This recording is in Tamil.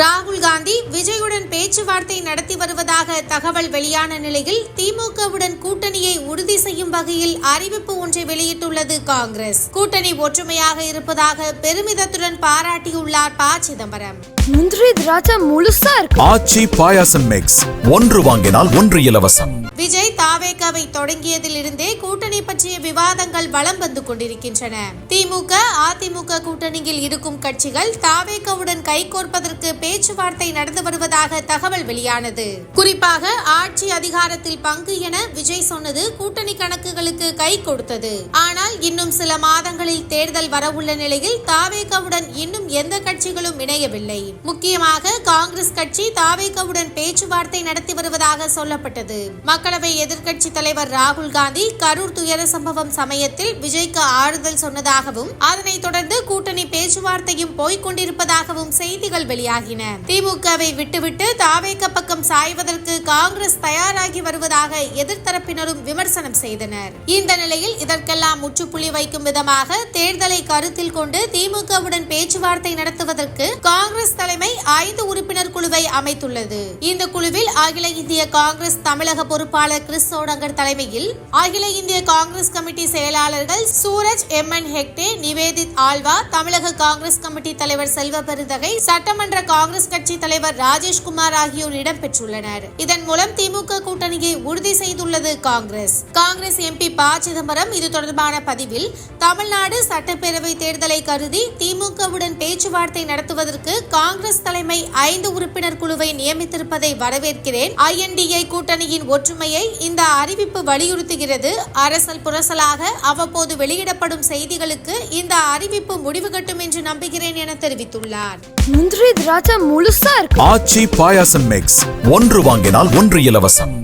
ராகுல் காந்தி விஜயுடன் பேச்சுவார்த்தை நடத்தி வருவதாக தகவல் வெளியான நிலையில் திமுகவுடன் கூட்டணியை உறுதி செய்யும் வகையில் அறிவிப்பு ஒன்றை வெளியிட்டுள்ளது காங்கிரஸ். கூட்டணி ஒற்றுமையாக இருப்பதாக பெருமிதத்துடன் பாராட்டியுள்ளார் ப சிதம்பரம். முந்திரி திராட்சை முழுசா இருக்கு. ஆச்சி பாயாசம் மிக்ஸ் ஒன்று வாங்கினால் ஒன்று இலவசம். விஜய் தாவேகாவை தொடங்கியதில் இருந்தே கூட்டணி பற்றிய விவாதங்கள் வலம் வந்து கொண்டிருக்கின்றன. திமுக அதிமுக கூட்டணியில் இருக்கும் கட்சிகள் தாவேகாவுடன் கைகோர்ப்பதற்கு பேச்சுவார்த்தை நடந்து வருவதாக தகவல் வெளியானது. குறிப்பாக ஆட்சி அதிகாரத்தில் பங்கு என விஜய் சொன்னது கூட்டணி கணக்குகளுக்கு கை கொடுத்தது. ஆனால் இன்னும் சில மாதங்களில் தேர்தல் வரவுள்ள நிலையில் தாவேகாவுடன் இன்னும் எந்த கட்சிகளும் இணையவில்லை. முக்கியமாக காங்கிரஸ் கட்சி தாவேகவுடன் பேச்சுவார்த்தை நடத்தி வருவதாக சொல்லப்பட்டது. மக்களவை எதிர்க்கட்சி தலைவர் ராகுல் காந்தி கரூர் துயர சம்பவம் சமயத்தில் விஜய்க்கு ஆறுதல் சொன்னதாகவும் அதனைத் தொடர்ந்து கூட்டணி பேச்சுவார்த்தையும் போய்கொண்டிருப்பதாகவும் செய்திகள் வெளியாகின. திமுகவை விட்டுவிட்டு தாவேக பக்கம் சாய்வதற்கு காங்கிரஸ் தயாராகி வருவதாக எதிர்த்தரப்பினரும் விமர்சனம் செய்தனர். இந்த நிலையில் இதற்கெல்லாம் முற்றுப்புள்ளி வைக்கும் விதமாக தேர்தலை கருத்தில் கொண்டு திமுகவுடன் பேச்சுவார்த்தை நடத்துவதற்கு காங்கிரஸ் தலைமை ஐந்து உறுப்பினர் குழுவை அமைத்துள்ளது. இந்த குழுவில் அகில இந்திய காங்கிரஸ் தமிழக பொறுப்பாளர் கிறிஸ் சோடங்கர் தலைமையில் அகில இந்திய காங்கிரஸ் கமிட்டி செயலாளர்கள் சூரஜ் எம். என். ஹெக்டே நிவேதித் ஆல்வா தமிழக காங்கிரஸ் கமிட்டி தலைவர் செல்வ பெருந்தகை சட்டமன்ற காங்கிரஸ் கட்சி தலைவர் ராஜேஷ்குமார் ஆகியோர் இடம்பெற்றுள்ளனர். இதன் மூலம் திமுக கூட்டணியை உறுதி செய்துள்ளது காங்கிரஸ். காங்கிரஸ் எம்பி ப சிதம்பரம் இது தொடர்பான பதிவில் தமிழ்நாடு சட்டப்பேரவை தேர்தலை கருதி திமுகவுடன் பேச்சுவார்த்தை நடத்துவதற்கு காங்கிரஸ் தலைமை ஐந்து உறுப்பினர் குழுவை நியமித்திருப்பதை வரவேற்கிறேன். ஐஎன்டிஏ கூட்டணியின் ஒற்றுமையை இந்த அறிவிப்பு வலியுறுத்துகிறது. அரசல் புரசலாக அவ்வப்போது வெளியிடப்படும் செய்திகளுக்கு இந்த அறிவிப்பு முடிவு கட்டும் என்று நம்புகிறேன் என தெரிவித்துள்ளார். முந்திரி திராட்சை முழுசா இருக்கு. ஆச்சி பாயாசம் மிக்ஸ் ஒன்று வாங்கினால் ஒன்று இலவசம்.